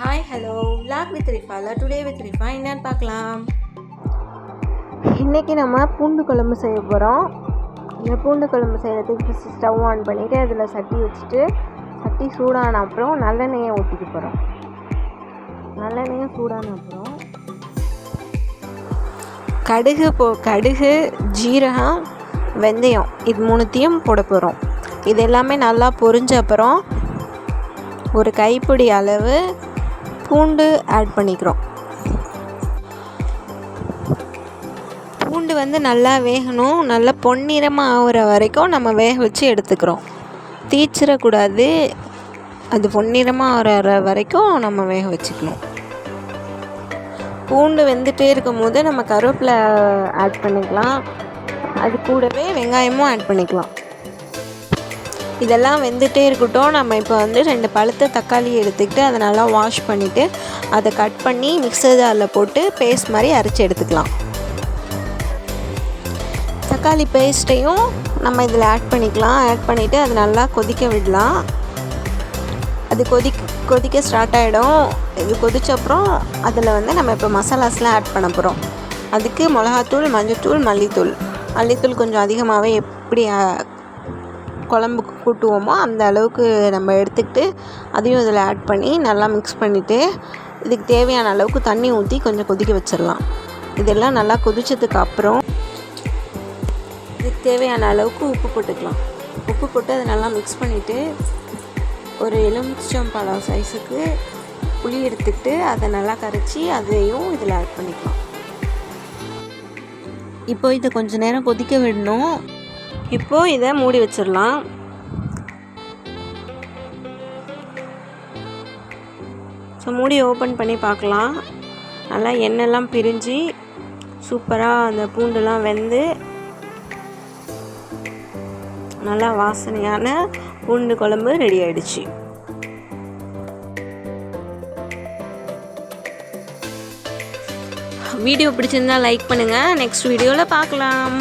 Hi hello vlog with ரிஃபால today with Rifa என்னன்னு பார்க்கலாம். இன்றைக்கி நம்ம பூண்டு குழம்பு செய்ய போகிறோம் இந்த பூண்டு குழம்பு செய்கிறதுக்கு ஃபஸ்ட்டு ஸ்டவ் ஆன் பண்ணிவிட்டு அதில் சட்டி வச்சுட்டு சட்டி சூடான அப்புறம் நல்லெண்ணெயை ஊற்றிக்க போகிறோம் நல்லெண்ணெயும் சூடான அப்புறம். கடுகு போ கடுகு ஜீரகம் வெந்தயம் இது மூணுத்தையும் போட போகிறோம் இது எல்லாமே நல்லா பொரிஞ்ச அப்புறம் ஒரு கைப்பிடி அளவு பூண்டு ஆட் பண்ணிக்கிறோம். பூண்டு வந்து நல்லா வேகணும். நல்லா பொன்னிறமாக ஆகிற வரைக்கும் நம்ம வேக வச்சு எடுத்துக்கிறோம். தீச்சிடக்கூடாது அது பொன்னிறமாக ஆகிற வரைக்கும் நம்ம வேக வச்சுக்கணும். பூண்டு வெந்துகிட்டே இருக்கும் போது நம்ம கருவேப்பிலை ஆட் பண்ணிக்கலாம். அது கூடவே வெங்காயமும் ஆட் பண்ணிக்கலாம். இதெல்லாம் வெந்துகிட்டே இருக்கட்டும். நம்ம இப்போ வந்து ரெண்டு பழுத்த தக்காளி எடுத்துக்கிட்டு அதை நல்லா வாஷ் பண்ணிவிட்டு அதை கட் பண்ணி மிக்சர் ஜாரில் போட்டு பேஸ்ட் மாதிரி அரைச்சி எடுத்துக்கலாம். தக்காளி பேஸ்ட்டையும் நம்ம இதில் ஆட் பண்ணிக்கலாம். ஆட் பண்ணிவிட்டு அது நல்லா கொதிக்க விடலாம். அது கொதி கொதிக்க ஸ்டார்ட் ஆகிடும் இது கொதிச்ச அப்புறம் அதில் வந்து நம்ம இப்போ மசாலாஸ்லாம் ஆட் பண்ண போகிறோம் அதுக்கு மிளகாத்தூள் மஞ்சத்தூள் மல்லித்தூள். மல்லித்தூள் கொஞ்சம் அதிகமாகவே எப்படி குழம்புக்கு கூட்டுவோமோ அந்த அளவுக்கு நம்ம எடுத்துக்கிட்டு அதையும் இதில் ஆட் பண்ணி நல்லா மிக்ஸ் பண்ணிவிட்டு இதுக்கு தேவையான அளவுக்கு தண்ணி ஊற்றி கொஞ்சம் கொதிக்க வச்சிடலாம். இதெல்லாம் நல்லா கொதித்ததுக்கு அப்புறம் இதுக்கு தேவையான அளவுக்கு உப்பு போட்டுக்கலாம். உப்பு போட்டு அதை நல்லா மிக்ஸ் பண்ணிவிட்டு ஒரு எலுமிச்சம்பழம் சைஸுக்கு புளி எடுத்துக்கிட்டு அதை நல்லா கரைச்சி அதையும் இதில் ஆட் பண்ணிக்கலாம். இப்போ இதை கொஞ்சம் நேரம் கொதிக்க விடணும். இப்போது இதை மூடி வச்சிடலாம். ஸோ மூடி ஓப்பன் பண்ணி பார்க்கலாம். நல்லா எண்ணெய்லாம் பிரிஞ்சு சூப்பராக அந்த பூண்டுலாம் வெந்து நல்லா வாசனையான பூண்டு குழம்பு ரெடி ஆயிடுச்சு. வீடியோ பிடிச்சிருந்தா லைக் பண்ணுங்கள் நெக்ஸ்ட் வீடியோவில் பார்க்கலாம்.